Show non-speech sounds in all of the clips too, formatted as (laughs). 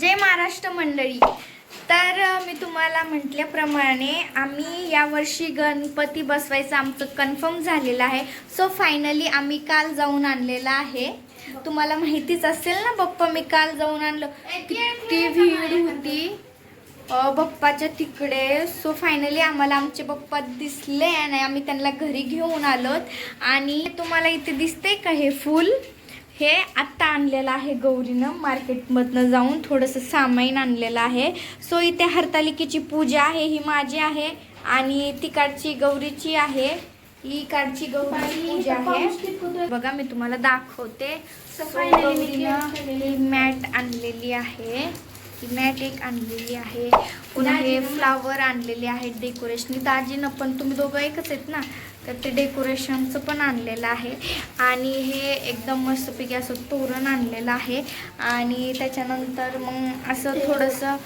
जय महाराष्ट्र मंडळी. तर मी तुम्हाला म्हटल्याप्रमाणे आम्ही यावर्षी गणपती बसवायचं आमचं कन्फर्म झालेलं आहे. सो फायनली आम्ही काल जाऊन आणलेलं आहे. तुम्हाला माहितीच असेल ना बप्पा मी काल जाऊन आणलं. किती भीड होती. बप्पाच्या तिकडे. सो फायनली आम्हाला आमचे बप्पा दिसले आणि आम्ही त्यांना घरी घेऊन आलोत. आणि तुम्हाला इथे दिसते का हे फूल? हे आत्ता आणलेलं आहे गौरीनं मार्केटमधनं जाऊन थोडंसं सामान आणलेलं आहे. सो इथे हरतालिकेची पूजा आहे ही माझी आहे आणि तिकडची गौरीची आहे. ही काडची गौरीची पूजा आहे. बघा मी तुम्हाला दाखवते. ही मॅट आणलेली आहे. ही मॅट एक आणलेली आहे. पुन्हा हे फ्लावर आणलेले आहेत डेकोरेशन दाजीनं पण तुम्ही दोघं एकच आहेत ना? तर ते डेकोरेशनचं पण आणलेलं आहे. आणि हे एकदम मस्तपैकी असं तोरण आणलेलं आहे. आणि त्याच्यानंतर मग असं थोडंसं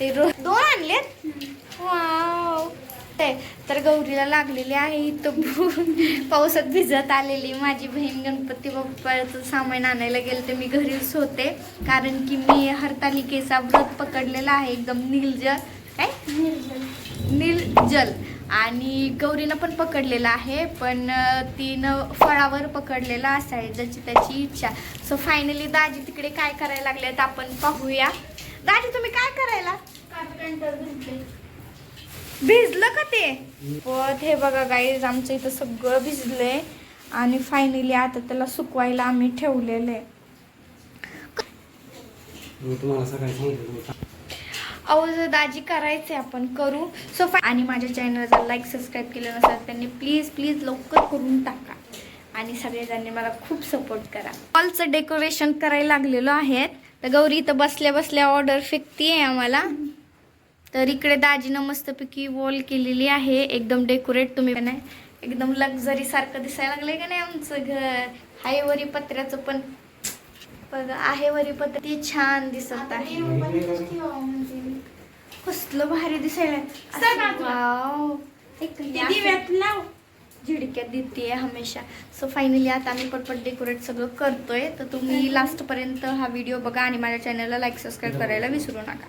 ते रो दोन आणलेत? वाव. ते तर गौरीला लागलेली आहे इथं भू- पावसात भिजत आलेली माझी बहीण गणपती बाप्पाचं सामान आणायला गेलं तर मी घरीच होते. कारण की मी हरतालिकेचा व्रत पकडलेला आहे. एकदम निर्जल काय? निर्जल आणि गौरीनं पण पकडलेला आहे पण तिनं फळावर पकडलेला असाय ज्याची त्याची इच्छा. सो फायनली दाजी तिकडे काय करायला लागलेत आपण पाहूया. दाजी तुम्ही काय करायला? भिजलं. का ते? पण हे बघा गाईज आमचं इथं सगळं भिजलंय. आणि फायनली आता त्याला सुकवायला आम्ही ठेवलेलं आहे. अहो जर दाजी करायचे आपण करू. सो फा आणि माझ्या चॅनलला जर लाईक सबस्क्राईब केलं नसेल त्यांनी प्लीज प्लीज लवकर करून टाका. आणि सगळेजणांनी मला खूप सपोर्ट करा. हॉलचं डेकोरेशन करायला लागलेलो आहे तर गौरी इथं बसल्या बसल्या ऑर्डर फेकती आहे आम्हाला. तर इकडे दाजीनं मस्तपैकी वॉल केलेली आहे. एकदम डेकोरेट तुम्ही नाही एकदम लक्झरी सारखं दिसायला लागलंय का नाही आमचं घर? हायवरी पत्र्याचं पण. बघा आहे वरी पत्र ती छान दिसत आहे. कसलं भारी दिसायला सर बाजूला. वाव. एक असं झिडक्यात देते हमेशा. सो फायनली आता आम्ही पटपट डेकोरेट सगळं करतोय. तर तुम्ही लास्ट पर्यंत हा व्हिडिओ बघा आणि माझ्या चॅनलला लाईक सबस्क्राईब करायला विसरू नका.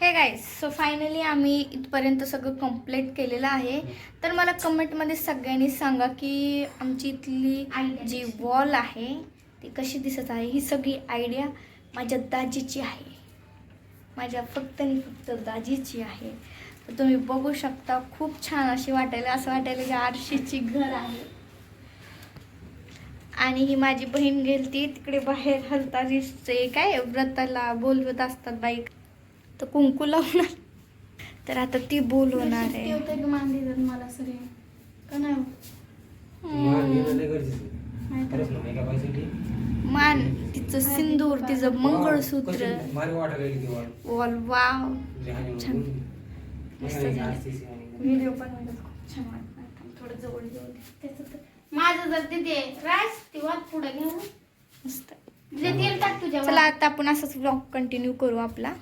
हे गाईज सो फायनली आम्ही इथपर्यंत सगळं कंप्लीट केलेलं आहे. तर मला कमेंटमध्ये सगळ्यांनी सांगा की आमची इथली जी वॉल आहे ती कशी दिसत आहे? ही सगळी आयडिया माझ्या दाजीची आहे. माझ्या फक्त आणि फक्त दाजीची आहे. तर तुम्ही बघू शकता खूप छान अशी वाटायला असं वाटायला की आरशीची घर आहे. आणि ही माझी बहीण गेलती तिकडे बाहेर हलतारीचे काय व्रताला बोलवत असतात बाईक तर कुंकू लावणार. तर आता ती बोलवणार आहे. मला सगळे का नाही मान घेणं लय गरजेचं आहे. खरंच ना, एका बाईसाठी मान तिचं सिंदूर तिचं मंगळसूत्र. Wall wow. म्हणजे छान. मस्त झालं. व्हिडिओ पण खूप छान वाटतं थोडं जवळ जवळ त्याचं तर माझं जर तिथे राईस ती वाट पुढे घ्या मस्त. तिथे तेल टाक तुझ्या चला आता आपण असंच ब्लॉग कंटिन्यू करू आपला.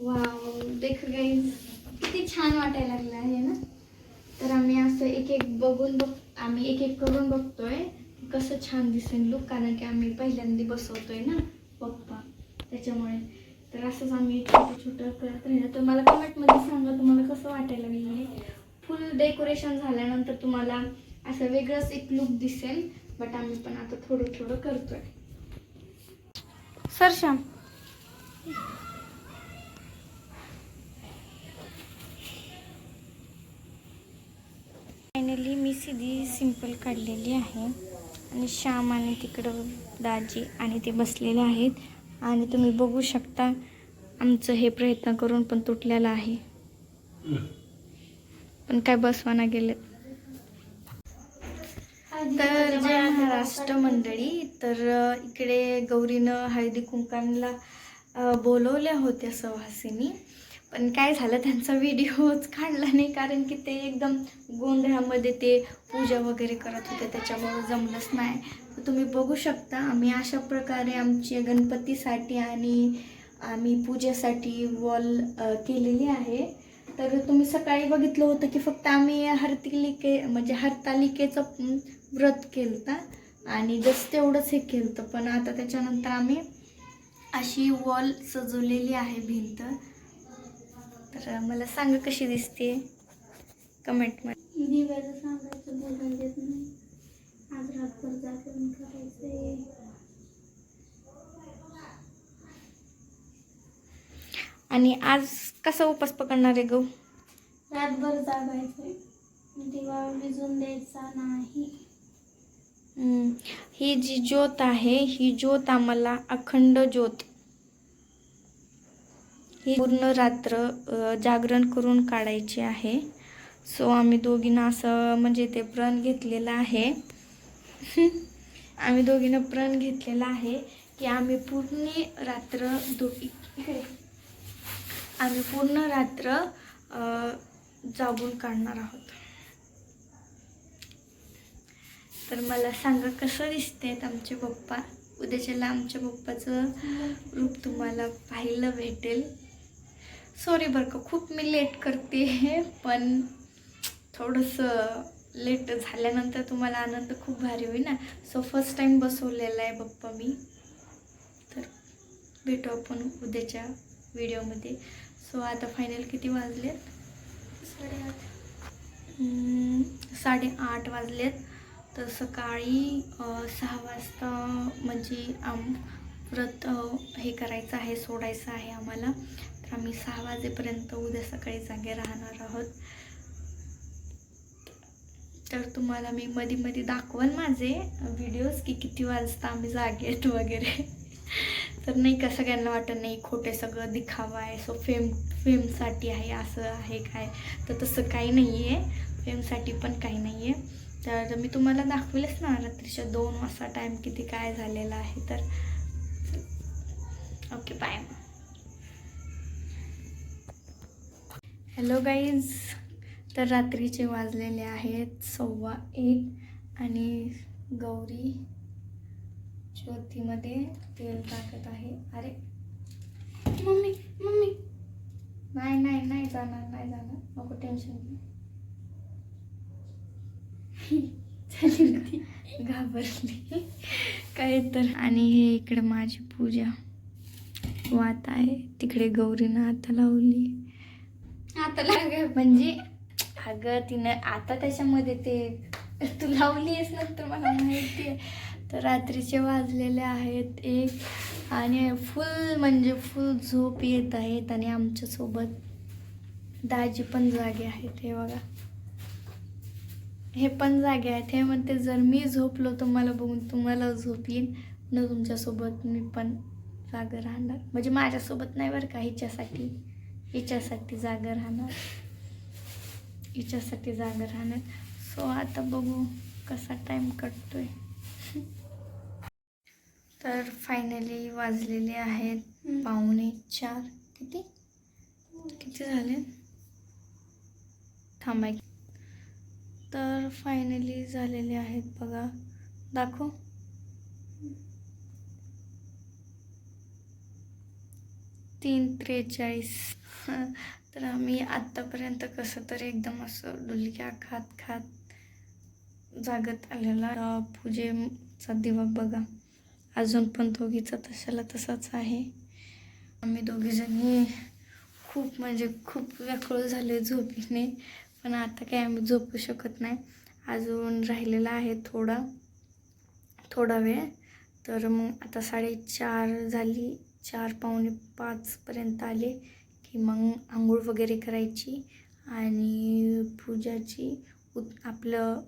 वाव देख गाईज किती छान वाटायला लागलं आहे ना? तर आम्ही असं एक एक बघून बघ आम्ही एक एक करून बघतोय. कसं छान दिसेल लुक कारण की आम्ही पहिल्यांदा बसवतोय ना पप्पा. त्याच्यामुळे. तर असंच आम्ही छोटं छोटं करत राहिलं. तर मला कमेंटमध्ये सांगा तुम्हाला कसं वाटायला लागलं. फुल डेकोरेशन झाल्यानंतर तुम्हाला असं वेगळंच एक लुक दिसेल बट आम्ही पण आता थोडं थोडं करतोय. सर श्याम फायनली मी सीधी सिंपल काढलेली आहे. आणि श्याम आणि तिकडं दाजी आणि ते बसलेले आहेत. आणि तुम्ही बघू शकता आमचं हे प्रयत्न करून पण तुटलेलं आहे. पण काय बसवाना गेले तर जय महाराष्ट्र मंडळी तर इकडे गौरीनं हळदी कुंकांना बोलवल्या होत्या सवासिनी पण काय झालं त्यांचा व्हिडिओच (laughs) काढला नाही. कारण की ते एकदम गोंधळामध्ये ते पूजा वगैरे करत होते. त्याच्यामुळं जमलंच नाही. तुम्ही बघू शकता आम्ही अशा प्रकारे आमचे गणपतीसाठी आणि आम्ही पूजेसाठी वॉल केलेली आहे. तर तुम्ही सकाळी बघितलं होतं की फक्त आम्ही हरतालिके म्हणजे हरतालिकेचं व्रत केलं आणि जस्ट तेवढंच हे केलं पण आता त्याच्यानंतर आम्ही अशी वॉल सजवलेली आहे भिंत. तर मला सांग कशी दिसते कमेंटमध्ये दिव्याचं सांगायचं बोलायला देत नाही. आज रातभर जागरण आणि आज कसा उपास पकडणार आहे गौ? रातभर जागायचंय. दिवा विजून द्यायचा नाही. ही जी ज्योत आहे ही ज्योत आम्हाला अखंड ज्योत. ही पूर्ण रात्र जागरण करून काढायची आहे. सो आम्ही दोघींना असं म्हणजे ते प्रण घेतलेलं आहे. आम्ही दोघीनं प्रण घेतलेला आहे की आम्ही पूर्ण रात्र दोघी आम्ही पूर्ण रात्र जागून काढणार आहोत. तर मला सांगा कसं दिसतेत आमचे पप्पा? उद्याच्याला आमच्या पप्पाचं रूप तुम्हाला पाहायला भेटेल. सॉरी बरं का खूप मी लेट करते पण थोडंसं लेट झाल्यानंतर तुम्हाला आनंद खूप भारी होईल ना. सो फर्स्ट टाईम बसवलेला आहे पप्पा मी. तर भेटू आपण उद्याच्या व्हिडिओमध्ये सो आता फायनल किती वाजलेत? साडेआठ हम्म, साडेआठ वाजलेत. तर सकाळी सहा वाजता म्हणजे आम व्रत हे करायचं आहे सोडायचं आहे आम्हाला. तर आम्ही सहा वाजेपर्यंत उद्या सकाळी जागे राहणार आहोत. तर तुम्हाला मी मध्ये मध्ये दाखवाल माझे व्हिडिओज की किती वाजता आम्ही जागेत वगैरे. तर नाही का सगळ्यांना वाटत नाही खोटे सगळं दिखावा आहे सो फेम फेमसाठी आहे असं आहे काय. तर तसं काही नाही आहे फेमसाठी पण काही नाही आहे तर मी तुम्हाला दाखवेलच ना रात्रीच्या दोन वाजता टाईम किती काय झालेला आहे तर. ओके बाय हॅलो गाईज तर रात्रीचे वाजलेले आहेत सव्वा एक आणि गौरी ज्योतीमध्ये तेल टाकत आहे. अरे मम्मी मम्मी. नाही नाही नाही जाणार नाही जाणार. नको टेन्शन घेऊ. (laughs) घाबरली. काय तर. आणि हे इकडे माझी पूजा वात आहे. तिकडे गौरीनं आता लावली. आता लाग म्हणजे अगं तिनं आता त्याच्यामध्ये ते तू लावली आहेस ना तर मला माहिती आहे. तर रात्रीचे वाजलेले आहेत एक आणि फुल म्हणजे फुल झोप येत आहेत आणि आमच्यासोबत दाजी पण जागे आहेत हे बघा. हे पण जागे आहेत. हे म्हणते जर मी झोपलो तर मला बघून तुम्हाला झोप येईन. न तुमच्यासोबत मी पण जागं राहणार. म्हणजे माझ्यासोबत नाही बरं का हिच्यासाठी. हिच्यासाठी जागं राहणार. हिच्यासाठी जागं राहणार. सो आता बघू कसा टाईम कटतोय. (laughs) तर फायनली वाजलेले आहेत पावणे चार. किती? किती झाले? थांबाय तर फायनली झालेले आहेत बघा. दाखव. तीन त्रेचाळीस. तर आम्ही आत्तापर्यंत कसं तरी एकदम असं डुलक्या खात खात जागत आलेला. पूजेचा दिवा बघा. अजून पण दोघीचा तशाला तसाच आहे. आम्ही दोघीजणी खूप म्हणजे खूप व्याकुळ झाले झोपीने. पण आता काय आम्ही झोपू शकत नाही. अजून राहिलेला आहे थोडा थोडा वेळ. तर मग आता साडेचार झाली. चार पावणे पाचपर्यंत आले की मग आंघोळ वगैरे करायची आणि पूजाची उत आपलं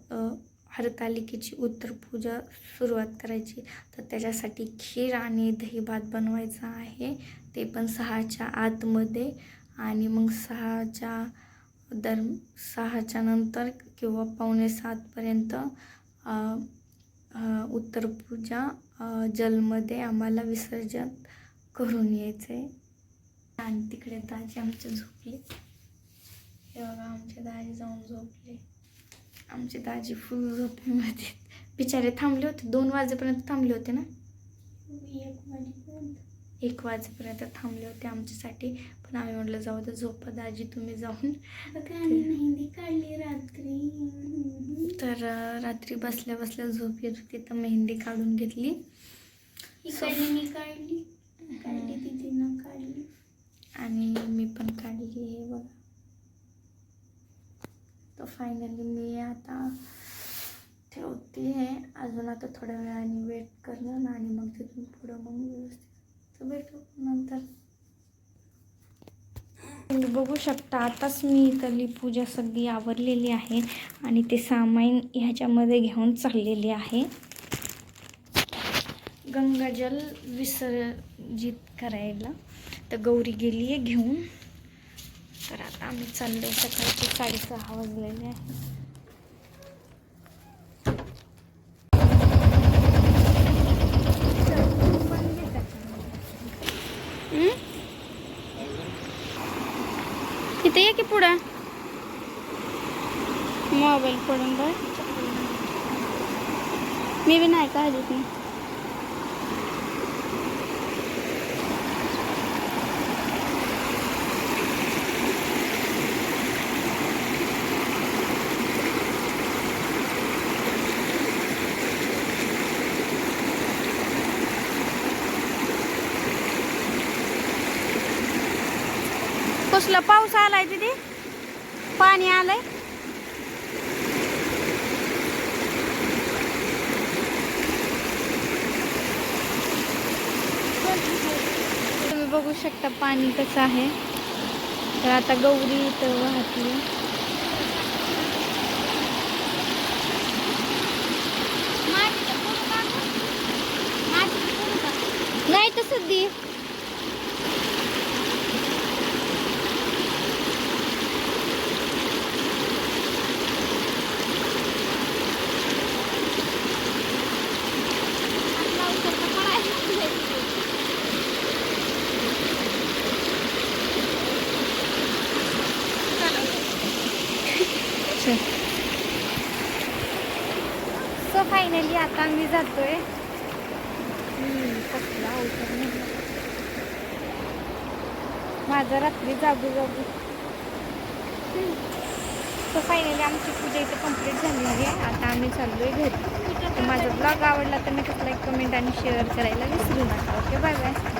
हरतालिकेची उत्तर पूजा सुरुवात करायची. तर त्याच्यासाठी खीर आणि दही भात बनवायचा आहे. ते पण सहाच्या आतमध्ये आणि मग सहाच्या दर सहाच्या नंतर किंवा पावणे सातपर्यंत उत्तर पूजा जलमध्ये आम्हाला विसर्जन करून यायचं आहे आणि तिकडे दाजी आमचे झोपले. हे बघा आमचे दाजी जाऊन झोपले. आमचे दाजी फुल झोपेमध्ये. बिचारे थांबले होते. दोन वाजेपर्यंत थांबले होते ना? एक वाजेपर्यंत एक वाजेपर्यंत थांबले होते आमच्यासाठी. पण आम्ही म्हटलं जाऊ दे झोपा दाजी तुम्ही जाऊन. काढली रात्री. तर रात्री बसल्या बसल्या झोप येत होती. तर मेहंदी काढून घेतली. मी काढली काढली तिथीनं काढली. आणि मी पण काढली हे बघा. तर फायनली मी आता ठेवते आहे. अजून आता थोड्या वेळाने वेट करणार आणि मग तिथून पुढं मग व्यवस्थित भेटू नंतर. बघू शकता आताच मी इथली पूजा सगळी आवरलेली आहे आणि ते सामान ह्याच्यामध्ये घेऊन चाललेले आहे. गंगाजल विसर्जित करायला. तर गौरी गेली आहे घेऊन. तर आता आम्ही चाललो सकाळचे साडेसहा वाजलेले आहे. इथे ये की पुढं? मोबाईल पडून बघ. मी बी नाही का नाही कसला पाऊस आलाय तिथे पाणी आलंय. तुम्ही बघू शकता पाणी कसं आहे. तर आता गौरी इथं वाहते. नाही तसं दे सो फायनली आता आम्ही जातोय. हम्म, कसला अवतार नाही. माझं रात्री जागू जागू. तर फायनली आमची पूजा इथे कंप्लीट झालेली आहे. आता आम्ही चाललोय घरी. माझा ब्लॉग आवडला तर मी नक्कीच लाईक कमेंट आणि शेअर करायला विसरू नका. Okay bye bye